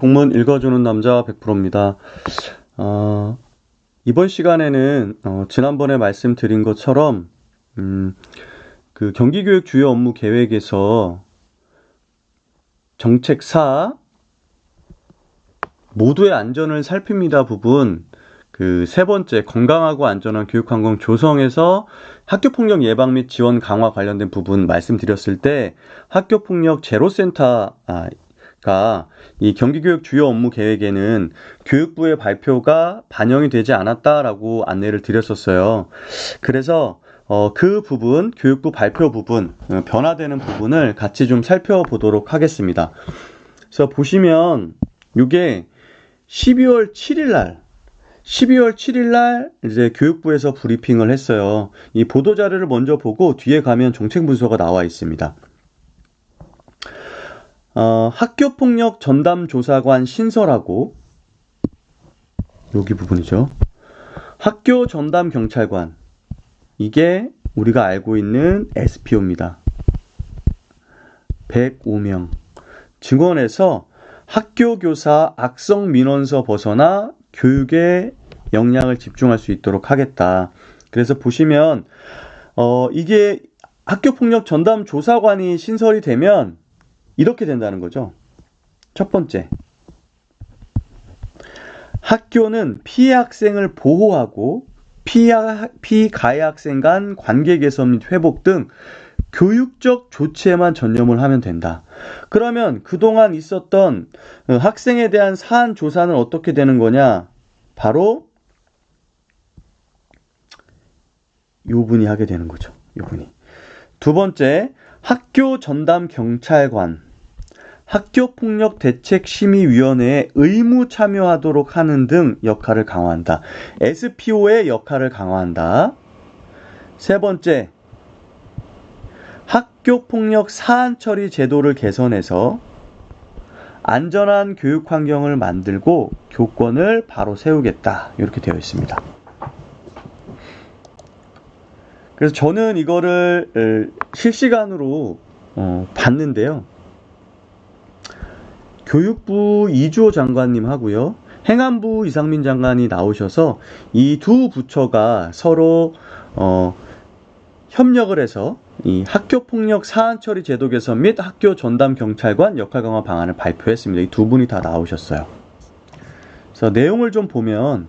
공문 읽어주는 남자 100%입니다. 어, 이번 시간에는 어, 지난번에 말씀드린 것처럼 음, 그 경기교육 주요 업무 계획에서 정책 4 모두의 안전을 살핍니다 부분 그 세 번째 건강하고 안전한 교육 환경 조성에서 학교 폭력 예방 및 지원 강화 관련된 부분 말씀드렸을 때 학교 폭력 제로 센터 아, 가이 경기교육 주요 업무 계획에는 교육부의 발표가 반영이 되지 않았다라고 안내를 드렸었어요. 그래서 어, 그 부분, 교육부 발표 부분, 어, 변화되는 부분을 같이 좀 살펴보도록 하겠습니다. 그래서 보시면 이게 12월 7일 날 12월 7일 날 이제 교육부에서 브리핑을 했어요. 이 보도 자료를 먼저 보고 뒤에 가면 정책 문서가 나와 있습니다. 어, 학교폭력 전담 조사관 신설하고 여기 부분이죠. 학교 전담 경찰관 이게 우리가 알고 있는 SPO입니다. 105명 증언에서 학교 교사 악성 민원서 벗어나 교육에 역량을 집중할 수 있도록 하겠다. 그래서 보시면 어 이게 학교 폭력 전담 조사관이 신설이 되면 이렇게 된다는 거죠. 첫 번째. 학교는 피해 학생을 보호하고 피가해 학생 간 관계 개선 및 회복 등 교육적 조치에만 전념을 하면 된다. 그러면 그동안 있었던 어, 학생에 대한 사안 조사는 어떻게 되는 거냐? 바로 요 분이 하게 되는 거죠. 요 분이. 두 번째, 학교 전담 경찰관. 학교폭력대책심의위원회에 의무 참여하도록 하는 등 역할을 강화한다. SPO의 역할을 강화한다. 세 번째, 학교폭력 사안 처리 제도를 개선해서 안전한 교육 환경을 만들고 교권을 바로 세우겠다. 이렇게 되어 있습니다. 그래서 저는 이거를 실시간으로 어, 봤는데요. 교육부 이주호 장관님 하고요. 행안부 이상민 장관이 나오셔서 이 두 부처가 서로 어, 협력을 해서 이 학교 폭력 사안 처리 제도 개선 및 학교 전담 경찰관 역할 강화 방안을 발표했습니다. 이 두 분이 다 나오셨어요. 그래서 내용을 좀 보면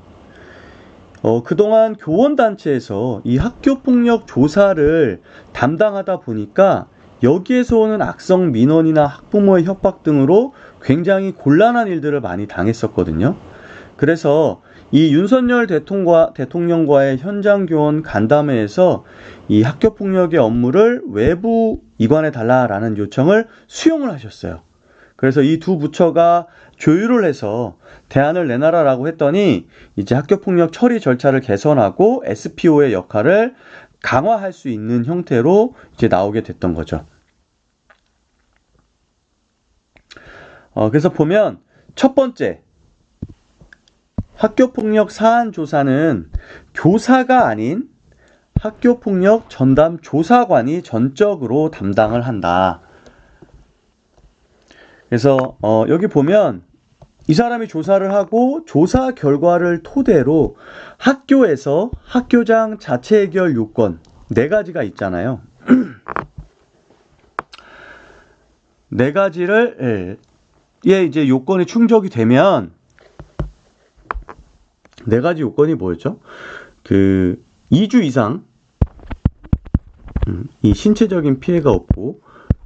어, 그동안 교원 단체에서 이 학교 폭력 조사를 담당하다 보니까 여기에서 오는 악성 민원이나 학부모의 협박 등으로 굉장히 곤란한 일들을 많이 당했었거든요. 그래서 이 윤석열 대통령과, 대통령과의 현장 교원 간담회에서 이 학교 폭력의 업무를 외부 이관해 달라라는 요청을 수용을 하셨어요. 그래서 이 두 부처가 조율을 해서 대안을 내놔라라고 했더니 이제 학교 폭력 처리 절차를 개선하고 SPO의 역할을 강화할 수 있는 형태로 이제 나오게 됐던 거죠. 어, 그래서 보면 첫 번째 학교폭력 사안 조사는 교사가 아닌 학교폭력 전담 조사관이 전적으로 담당을 한다. 그래서 어, 여기 보면 이 사람이 조사를 하고 조사 결과를 토대로 학교에서 학교장 자체 해결 요건 네 가지가 있잖아요. 네 가지를 예, 이제 요건이 충족이 되면 네 가지 요건이 뭐였죠? 그 2주 이상 음, 이 신체적인 피해가 없고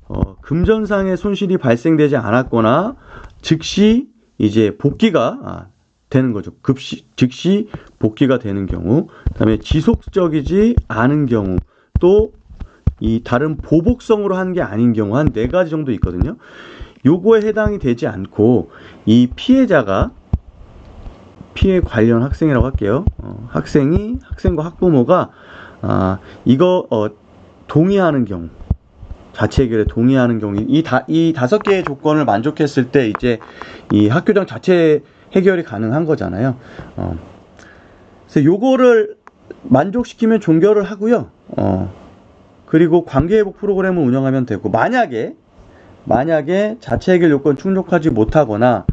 어, 금전상의 손실이 발생되지 않았거나 즉시 이제 복귀가 아, 되는 거죠. 급시 즉시 복귀가 되는 경우, 그다음에 지속적이지 않은 경우, 또 이 다른 보복성으로 한게 아닌 경우 한 네 가지 정도 있거든요. 요거에 해당이 되지 않고 이 피해자가 피해 관련 학생이라고 할게요. 어, 학생이 학생과 학부모가 아, 이거 어, 동의하는 경우 자체 해결에 동의하는 경우 이 다 이 다섯 개의 조건을 만족했을 때 이제 이 학교장 자체 해결이 가능한 거잖아요. 어, 그래서 요거를 만족시키면 종결을 하고요. 어, 그리고 관계 회복 프로그램을 운영하면 되고 만약에 만약에 자체 해결 요건 충족하지 못하거나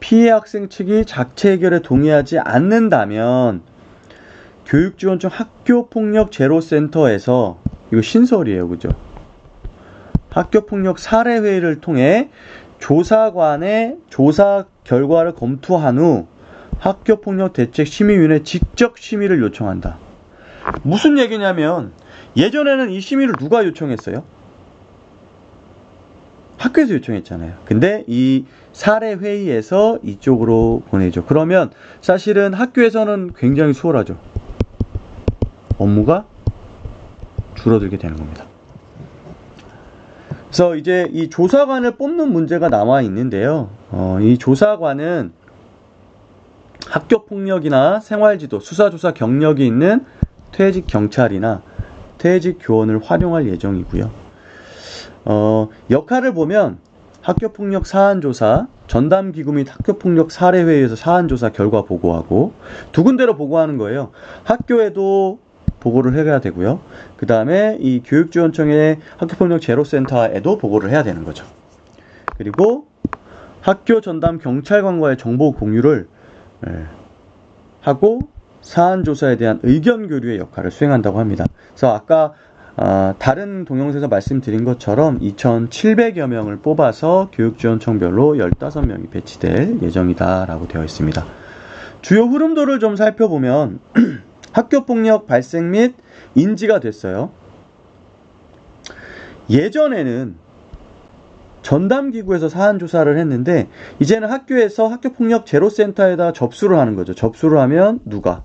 피해 학생 측이 자체 해결에 동의하지 않는다면 교육지원청 학교폭력 제로센터에서 이거 신설이에요, 그죠? 학교폭력 사례회의를 통해 조사관의 조사 결과를 검토한 후 학교폭력 대책 심의위원회 직접 심의를 요청한다. 무슨 얘기냐면 예전에는 이 심의를 누가 요청했어요? 학교에서 요청했잖아요. 근데 이 사례 회의에서 이쪽으로 보내죠. 그러면 사실은 학교에서는 굉장히 수월하죠. 업무가 줄어들게 되는 겁니다. 그래서 이제 이 조사관을 뽑는 문제가 남아 있는데요. 어, 이 조사관은 학교 폭력이나 생활지도, 수사조사 경력이 있는 퇴직 경찰이나 퇴직 교원을 활용할 예정이고요. 어, 역할을 보면 학교 폭력 사안 조사, 전담 기구 및 학교 폭력 사례 회의에서 사안 조사 결과 보고하고 두 군데로 보고하는 거예요. 학교에도 보고를 해야 되고요. 그 다음에 이 교육지원청의 학교폭력 제로센터에도 보고를 해야 되는 거죠. 그리고 학교 전담 경찰관과의 정보 공유를 예, 하고 사안 조사에 대한 의견 교류의 역할을 수행한다고 합니다. 그래서 아까 아, 다른 동영상에서 말씀드린 것처럼 2,700여 명을 뽑아서 교육지원청별로 15명이 배치될 예정이다라고 되어 있습니다. 주요 흐름도를 좀 살펴보면 학교폭력 발생 및 인지가 됐어요. 예전에는 전담기구에서 사안 조사를 했는데 이제는 학교에서 학교폭력 제로센터에다 접수를 하는 거죠. 접수를 하면 누가?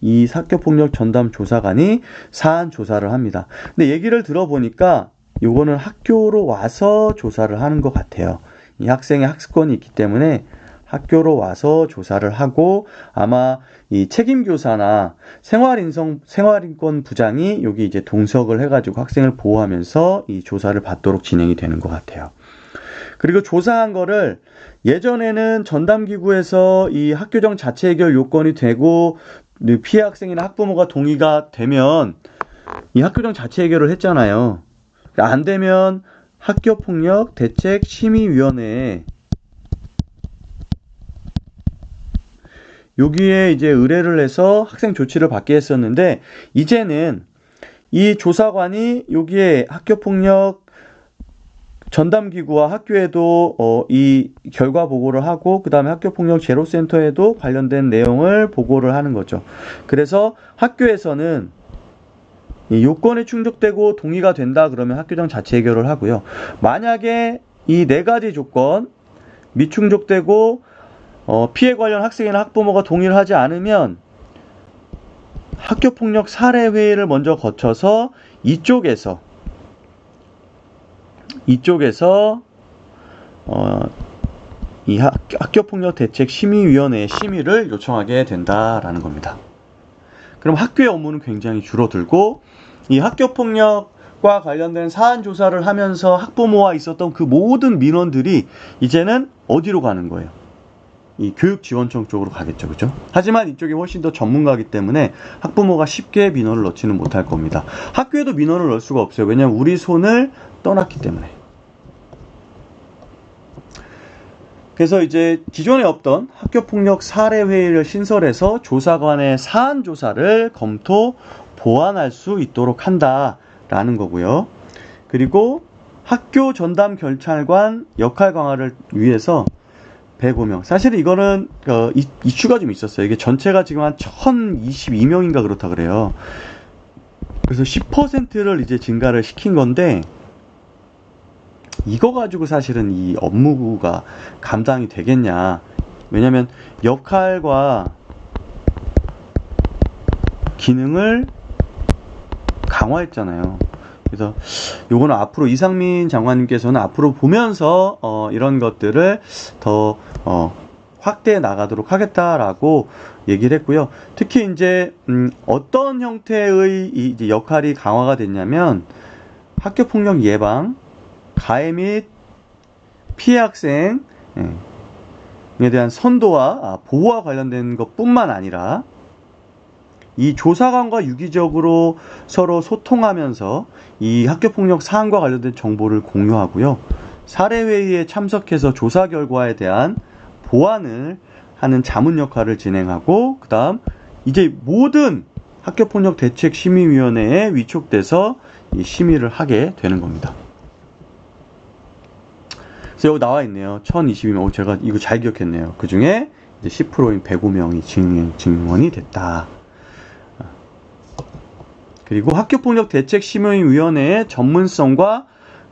이 학교폭력 전담 조사관이 사안 조사를 합니다. 근데 얘기를 들어보니까 요거는 학교로 와서 조사를 하는 것 같아요. 이 학생의 학습권이 있기 때문에 학교로 와서 조사를 하고 아마 이 책임교사나 생활인성 생활인권 부장이 여기 이제 동석을 해가지고 학생을 보호하면서 이 조사를 받도록 진행이 되는 것 같아요. 그리고 조사한 거를 예전에는 전담기구에서 이 학교정 자체 해결 요건이 되고 피해 학생이나 학부모가 동의가 되면 이 학교정 자체 해결을 했잖아요. 안 되면 학교폭력 대책 심의위원회에 여기에 이제 의뢰를 해서 학생 조치를 받게 했었는데 이제는 이 조사관이 여기에 학교 폭력 전담 기구와 학교에도 어, 이 결과 보고를 하고 그 다음에 학교 폭력 제로 센터에도 관련된 내용을 보고를 하는 거죠. 그래서 학교에서는 이 요건이 충족되고 동의가 된다 그러면 학교장 자체 해결을 하고요. 만약에 이 네 가지 조건 미충족되고 어, 피해 관련 학생이나 학부모가 동의를 하지 않으면 학교 폭력 사례 회의를 먼저 거쳐서 이쪽에서 이쪽에서 어, 이 학, 학교 폭력 대책 심의위원회의 심의를 요청하게 된다라는 겁니다. 그럼 학교의 업무는 굉장히 줄어들고 이 학교 폭력과 관련된 사안 조사를 하면서 학부모와 있었던 그 모든 민원들이 이제는 어디로 가는 거예요? 이 교육지원청 쪽으로 가겠죠, 그죠? 하지만 이쪽이 훨씬 더 전문가이기 때문에 학부모가 쉽게 민원을 넣지는 못할 겁니다. 학교에도 민원을 넣을 수가 없어요. 왜냐하면 우리 손을 떠났기 때문에. 그래서 이제 기존에 없던 학교폭력 사례회의를 신설해서 조사관의 사안 조사를 검토, 보완할 수 있도록 한다라는 거고요. 그리고 학교 전담 경찰관 역할 강화를 위해서 105명. 사실 이거는 어, 이, 이슈가 좀 있었어요. 이게 전체가 지금 한 1022명인가 그렇다 그래요. 그래서 10%를 이제 증가를 시킨 건데 이거 가지고 사실은 이 업무가 감당이 되겠냐. 왜냐면 역할과 기능을 강화했잖아요. 그래서 요거는 앞으로 이상민 장관님께서는 앞으로 보면서 어, 이런 것들을 더 어, 확대해 나가도록 하겠다라고 얘기를 했고요. 특히 이제 음, 어떤 형태의 이 역할이 강화가 됐냐면 학교 폭력 예방, 가해 및 피해 학생 에 대한 선도와 아, 보호와 관련된 것뿐만 아니라 이 조사관과 유기적으로 서로 소통하면서 이 학교폭력 사안과 관련된 정보를 공유하고요. 사례회의에 참석해서 조사 결과에 대한 보완을 하는 자문 역할을 진행하고 그다음 이제 모든 학교폭력 대책 심의위원회에 위촉돼서 이 심의를 하게 되는 겁니다. 그래서 여기 나와 있네요. 1022명. 오, 제가 이거 잘 기억했네요. 그 중에 이제 10%인 105명이 증, 증원이 됐다. 그리고 학교폭력 대책 심의위원회의 전문성과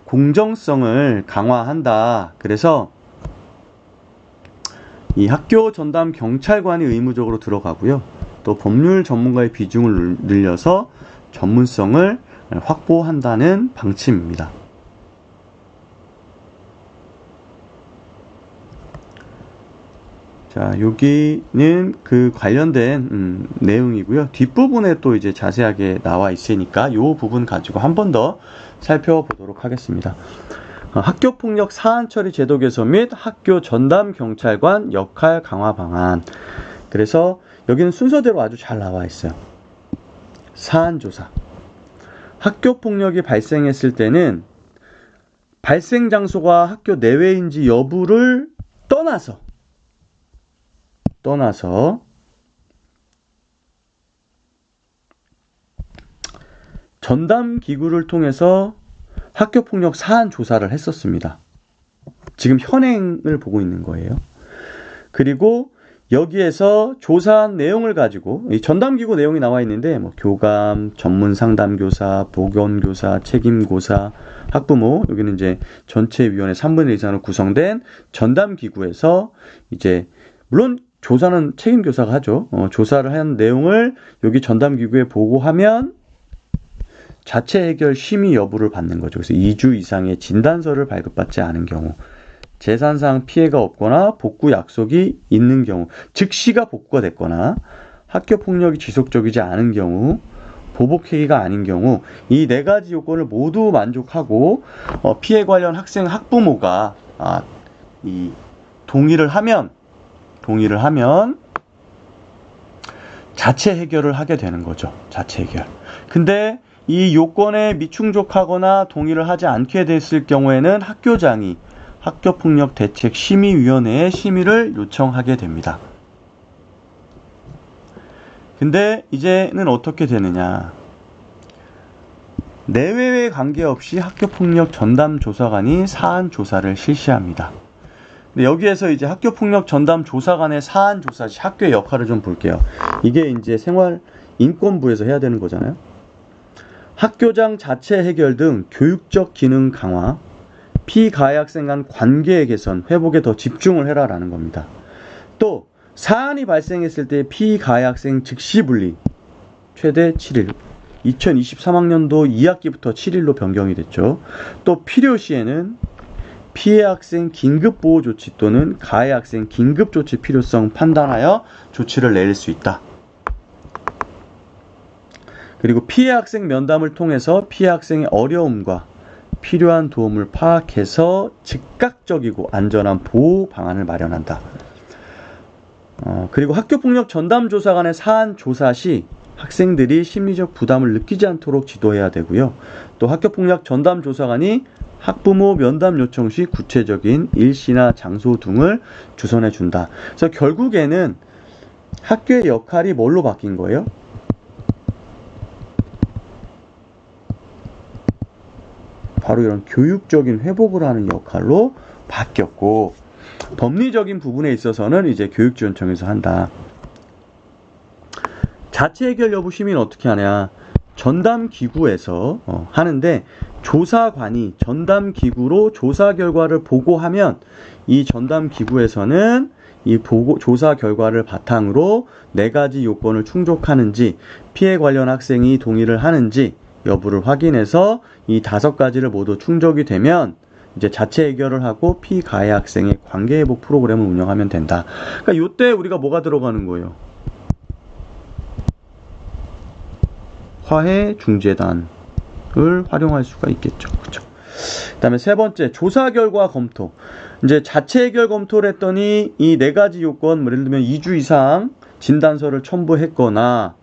공정성을 강화한다. 그래서 이 학교 전담 경찰관이 의무적으로 들어가고요. 또 법률 전문가의 비중을 늘려서 전문성을 확보한다는 방침입니다. 자, 여기는 그 관련된 음, 내용이고요. 뒷부분에 또 이제 자세하게 나와 있으니까 이 부분 가지고 한 번 더 살펴보도록 하겠습니다. 어, 학교 폭력 사안 처리 제도 개선 및 학교 전담 경찰관 역할 강화 방안. 그래서 여기는 순서대로 아주 잘 나와 있어요. 사안 조사. 학교 폭력이 발생했을 때는 발생 장소가 학교 내외인지 여부를 떠나서 떠나서 전담 기구를 통해서 학교 폭력 사안 조사를 했었습니다. 지금 현행을 보고 있는 거예요. 그리고 여기에서 조사한 내용을 가지고 이 전담 기구 내용이 나와 있는데 뭐 교감, 전문 상담 교사, 보건 교사, 책임 고사, 학부모 여기는 이제 전체 위원회 3분의 1 이상으로 구성된 전담 기구에서 이제 물론 조사는 책임 교사가 하죠. 어, 조사를 한 내용을 여기 전담 기구에 보고하면 자체 해결 심의 여부를 받는 거죠. 그래서 2주 이상의 진단서를 발급받지 않은 경우, 재산상 피해가 없거나 복구 약속이 있는 경우, 즉시가 복구가 됐거나 학교 폭력이 지속적이지 않은 경우, 보복 행위가 아닌 경우 이 네 가지 요건을 모두 만족하고 어, 피해 관련 학생 학부모가 아, 이 동의를 하면 동의를 하면 자체 해결을 하게 되는 거죠. 자체 해결. 근데 이 요건에 미충족하거나 동의를 하지 않게 됐을 경우에는 학교장이 학교폭력 대책 심의위원회에 심의를 요청하게 됩니다. 근데 이제는 어떻게 되느냐. 내외에 관계없이 학교폭력 전담 조사관이 사안 조사를 실시합니다. 여기에서 이제 학교 폭력 전담 조사관의 사안 조사 시 학교의 역할을 좀 볼게요. 이게 이제 생활 인권부에서 해야 되는 거잖아요. 학교장 자체 해결 등 교육적 기능 강화, 피가해 학생 간 관계 개선, 회복에 더 집중을 해라라는 겁니다. 또 사안이 발생했을 때 피가해 학생 즉시 분리 최대 7일. 2023학년도 2학기부터 7일로 변경이 됐죠. 또 필요시에는 피해 학생 긴급 보호 조치 또는 가해 학생 긴급 조치 필요성 판단하여 조치를 내릴 수 있다. 그리고 피해 학생 면담을 통해서 피해 학생의 어려움과 필요한 도움을 파악해서 즉각적이고 안전한 보호 방안을 마련한다. 어, 그리고 학교폭력 전담조사관의 사안 조사 시 학생들이 심리적 부담을 느끼지 않도록 지도해야 되고요. 또 학교폭력 전담조사관이 학부모 면담 요청 시 구체적인 일시나 장소 등을 주선해 준다. 그래서 결국에는 학교의 역할이 뭘로 바뀐 거예요? 바로 이런 교육적인 회복을 하는 역할로 바뀌었고 법리적인 부분에 있어서는 이제 교육지원청에서 한다. 자체 해결 여부 심의는 어떻게 하냐? 전담 기구에서 어, 하는데 조사관이 전담 기구로 조사 결과를 보고하면 이 전담 기구에서는 이 보고 조사 결과를 바탕으로 네 가지 요건을 충족하는지 피해 관련 학생이 동의를 하는지 여부를 확인해서 이 다섯 가지를 모두 충족이 되면 이제 자체 해결을 하고 피가해 학생의 관계 회복 프로그램을 운영하면 된다. 그러니까 요때 우리가 뭐가 들어가는 거예요? 화해 중재단을 활용할 수가 있겠죠. 그렇죠? 그다음에 세 번째 조사 결과 검토. 이제 자체 해결 검토를 했더니 이 네 가지 요건, 뭐 예를 들면 2주 이상 진단서를 첨부했거나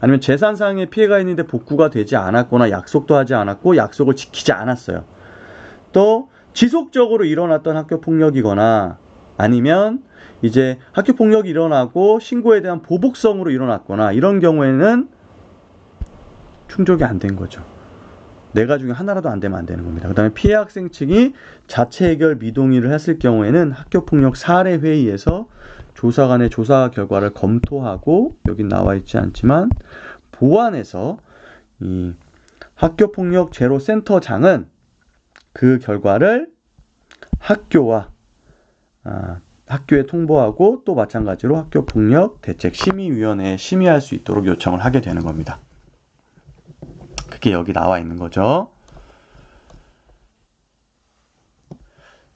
아니면 재산상의 피해가 있는데 복구가 되지 않았거나 약속도 하지 않았고 약속을 지키지 않았어요. 또 지속적으로 일어났던 학교 폭력이거나 아니면 이제 학교 폭력이 일어나고 신고에 대한 보복성으로 일어났거나 이런 경우에는 충족이 안 된 거죠. 네 가지 중에 하나라도 안 되면 안 되는 겁니다. 그 다음에 피해 학생 측이 자체 해결 미동의를 했을 경우에는 학교폭력 사례 회의에서 조사 관의 조사 결과를 검토하고 여기 나와 있지 않지만 보완해서 이 학교폭력 제로 센터장은 그 결과를 학교와 아, 학교에 통보하고 또 마찬가지로 학교폭력 대책 심의위원회에 심의할 수 있도록 요청을 하게 되는 겁니다. 그게 여기 나와 있는 거죠.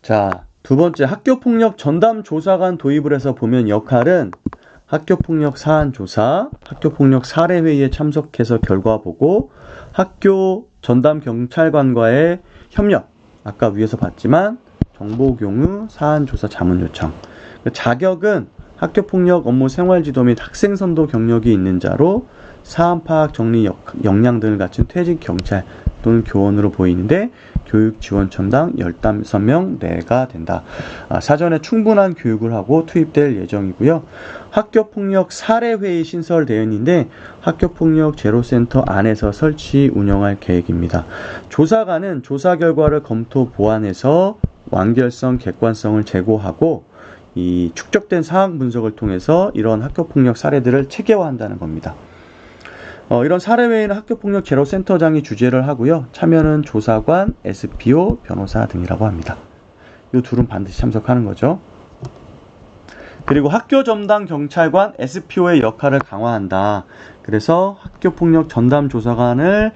자, 두 번째 학교 폭력 전담 조사관 도입을 해서 보면 역할은 학교 폭력 사안 조사, 학교 폭력 사례 회의에 참석해서 결과 보고 학교 전담 경찰관과의 협력, 아까 위에서 봤지만 정보 공유, 사안 조사 자문 요청. 그 자격은 학교폭력 업무 생활지도 및 학생 선도 경력이 있는 자로 사안 파악 정리 역, 역량 등을 갖춘 퇴직 경찰 또는 교원으로 보이는데 교육 지원청당 15명 내가 된다. 아, 사전에 충분한 교육을 하고 투입될 예정이고요. 학교폭력 사례회의 신설되어 있는데 학교폭력 제로센터 안에서 설치 운영할 계획입니다. 조사관은 조사 결과를 검토 보완해서 완결성, 객관성을 제고하고 이 축적된 상황 분석을 통해서 이런 학교 폭력 사례들을 체계화한다는 겁니다. 어, 이런 사례회의는 학교폭력 제로센터장이 주재를 하고요. 참여는 조사관, SPO, 변호사 등이라고 합니다. 이 둘은 반드시 참석하는 거죠. 그리고 학교 전담 경찰관 SPO의 역할을 강화한다. 그래서 학교폭력 전담 조사관을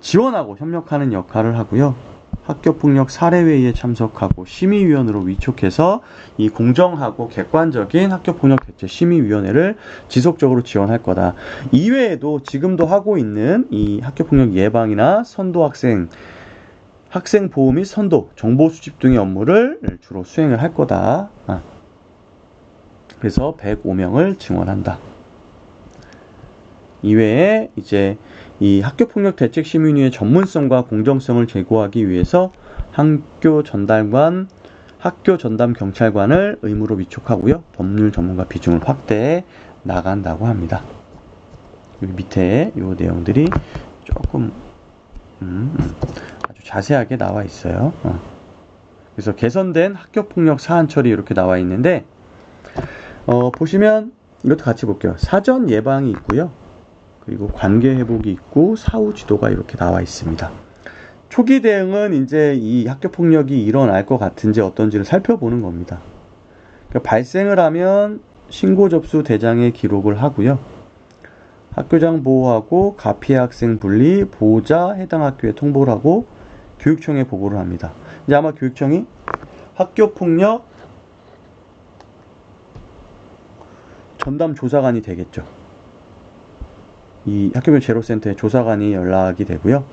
지원하고 협력하는 역할을 하고요. 학교폭력 사례회의에 참석하고 심의위원으로 위촉해서 이 공정하고 객관적인 학교폭력 대책 심의위원회를 지속적으로 지원할 거다. 이외에도 지금도 하고 있는 이 학교폭력 예방이나 선도 학생, 학생 보호 및 선도, 정보 수집 등의 업무를 주로 수행을 할 거다. 아. 그래서 105명을 증원한다. 이외에 이제 이 학교 폭력 대책 시민위의 전문성과 공정성을 제고하기 위해서 학교 전담관, 학교 전담 경찰관을 의무로 위촉하고요. 법률 전문가 비중을 확대해 나간다고 합니다. 여기 밑에 이 내용들이 조금 음, 아주 자세하게 나와 있어요. 어. 그래서 개선된 학교 폭력 사안 처리 이렇게 나와 있는데 어, 보시면 이것도 같이 볼게요. 사전 예방이 있고요. 그리고 관계 회복이 있고 사후 지도가 이렇게 나와 있습니다. 초기 대응은 이제 이 학교 폭력이 일어날 것 같은지 어떤지를 살펴보는 겁니다. 그러니까 발생을 하면 신고 접수 대장에 기록을 하고요. 학교장 보호하고 가피해 학생 분리, 보호자 해당 학교에 통보를 하고 교육청에 보고를 합니다. 이제 아마 교육청이 학교 폭력 전담 조사관이 되겠죠. 이 학교별 제로센터에 조사관이 연락이 되고요.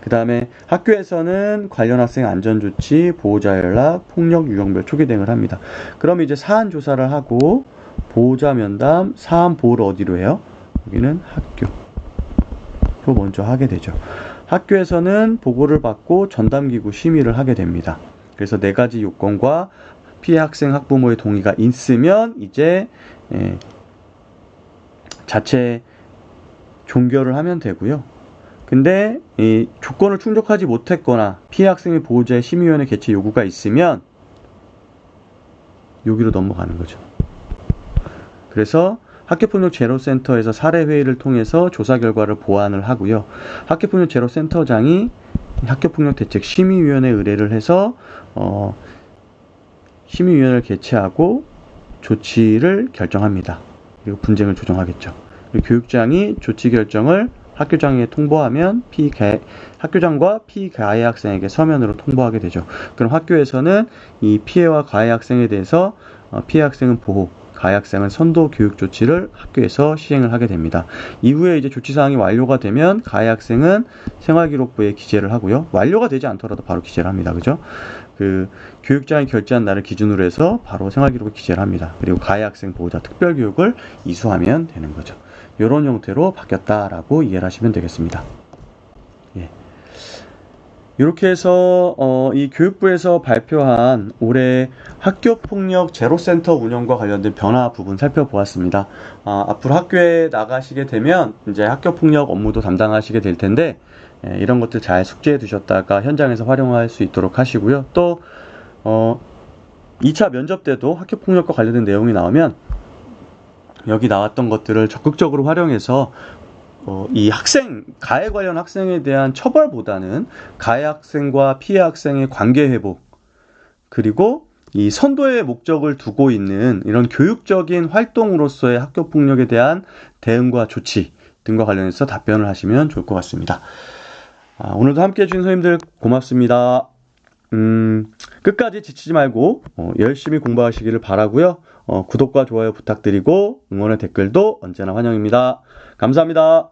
그 다음에 학교에서는 관련 학생 안전조치, 보호자 연락, 폭력 유형별 초기 대응을 합니다. 그럼 이제 사안 조사를 하고 보호자 면담, 사안 보호를 어디로 해요? 여기는 학교. 로 먼저 하게 되죠. 학교에서는 보고를 받고 전담기구 심의를 하게 됩니다. 그래서 네 가지 요건과 피해 학생 학부모의 동의가 있으면 이제 예, 자체 종결을 하면 되고요. 근데 이 조건을 충족하지 못했거나 피해 학생의 보호자의 심의위원회 개최 요구가 있으면 여기로 넘어가는 거죠. 그래서 학교폭력 제로센터에서 사례 회의를 통해서 조사 결과를 보완을 하고요. 학교폭력 제로센터장이 학교폭력 대책 심의위원회 의뢰를 해서 어, 심의위원회를 개최하고 조치를 결정합니다. 그리고 분쟁을 조정하겠죠. 교육장이 조치 결정을 학교장에 통보하면 피가 학교장과 피가해 학생에게 서면으로 통보하게 되죠. 그럼 학교에서는 이 피해와 가해 학생에 대해서 어, 피해 학생은 보호, 가해 학생은 선도 교육 조치를 학교에서 시행을 하게 됩니다. 이후에 이제 조치 사항이 완료가 되면 가해 학생은 생활기록부에 기재를 하고요. 완료가 되지 않더라도 바로 기재를 합니다. 그죠? 그 교육장이 결제한 날을 기준으로 해서 바로 생활기록에 기재를 합니다. 그리고 가해 학생 보호자 특별 교육을 이수하면 되는 거죠. 이런 형태로 바뀌었다라고 이해를 하시면 되겠습니다. 예. 이렇게 해서 어, 이 교육부에서 발표한 올해 학교폭력 제로센터 운영과 관련된 변화 부분 살펴보았습니다. 아, 앞으로 학교에 나가시게 되면 이제 학교폭력 업무도 담당하시게 될 텐데 예, 이런 것들 잘 숙지해 두셨다가 현장에서 활용할 수 있도록 하시고요. 또 어, 2차 면접 때도 학교폭력과 관련된 내용이 나오면 여기 나왔던 것들을 적극적으로 활용해서 어, 이 학생, 가해 관련 학생에 대한 처벌보다는 가해 학생과 피해 학생의 관계 회복, 그리고 이 선도의 목적을 두고 있는 이런 교육적인 활동으로서의 학교 폭력에 대한 대응과 조치 등과 관련해서 답변을 하시면 좋을 것 같습니다. 아, 오늘도 함께 해주신 선생님들 고맙습니다. 음, 끝까지 지치지 말고 어, 열심히 공부하시기를 바라고요. 어, 구독과 좋아요 부탁드리고 응원의 댓글도 언제나 환영입니다. 감사합니다.